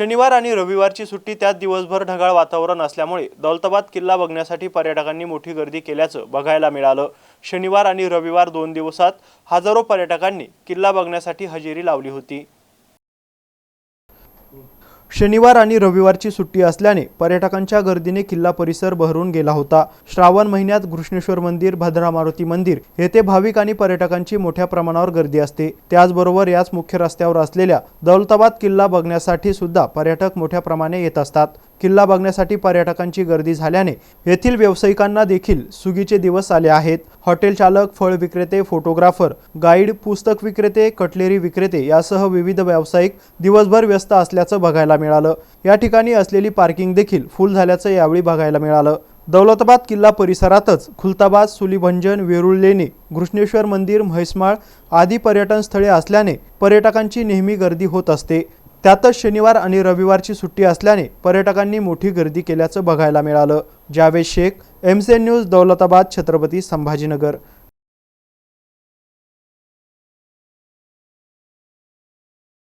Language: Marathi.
शनिवार आणि रविवारची सुट्टी त्यात दिवसभर ढगाळ वातावरण असल्यामुळे दौलताबाद किल्ला बघण्यासाठी पर्यटकांनी मोठी गर्दी केल्याचं बघायला मिळालं. शनिवार आणि रविवार दोन दिवसात हजारो पर्यटकांनी किल्ला बघण्यासाठी हजेरी लावली होती. शनिवार आणि रविवारची सुट्टी असल्याने पर्यटकांच्या गर्दीने किल्ला परिसर बहरून गेला होता. श्रावण महिन्यात घृष्णेश्वर मंदिर भद्रा मारुती मंदिर येथे भाविक आणि पर्यटकांची मोठ्या प्रमाणावर गर्दी असते. त्याचबरोबर याच मुख्य रस्त्यावर असलेल्या दौलताबाद किल्ला बघण्यासाठी सुद्धा पर्यटक मोठ्या प्रमाणे येत असतात. किल्ला बघण्यासाठी पर्यटकांची गर्दी झाल्याने येथील व्यावसायिकांना देखील सुगीचे दिवस आले आहेत. हॉटेल चालक फळ विक्रेते फोटोग्राफर गाईड पुस्तक विक्रेते कटलेरी विक्रेते यासह विविध व्यावसायिक दिवसभर व्यस्त असल्याचं बघायला मिळालं. या ठिकाणी असलेली पार्किंग देखील फुल झाल्याचं यावेळी बघायला मिळालं. दौलताबाद किल्ला परिसरातच खुलताबाद सुलीभंजन वेरुळ लेणी घृष्णेश्वर मंदिर म्हैसमाळ आदी पर्यटन स्थळे असल्याने पर्यटकांची नेहमी गर्दी होत असते. त्यातच शनिवार आणि रविवारची सुट्टी असल्याने पर्यटकांनी मोठी गर्दी केल्याचं बघायला मिळालं. जावेद शेख एमसेन न्यूज दौलताबाद छत्रपती संभाजीनगर.